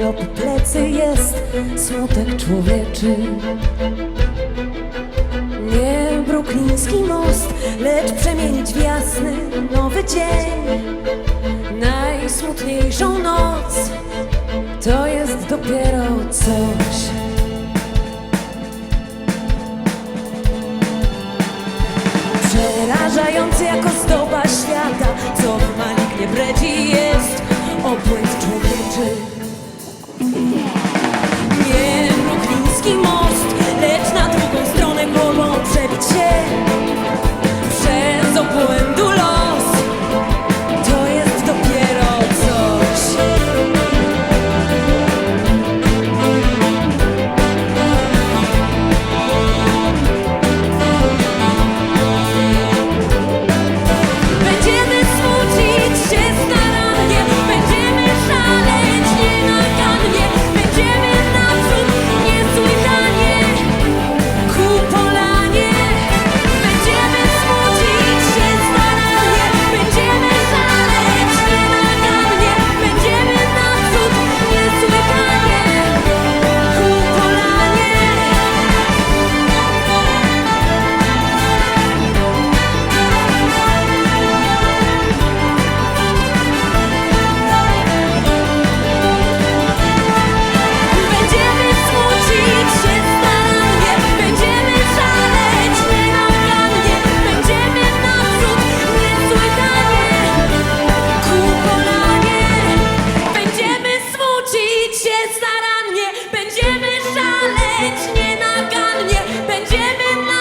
dopiero po plecy jest smutek człowieczy. Nie brukliński most, lecz przemienić w jasny nowy dzień. Najsmutniejszą noc to jest dopiero coś. Przerażający jako zdoba świata, co malignie bredzi jest obłęd nagannie, będziemy szaleć nienagannie, będziemy na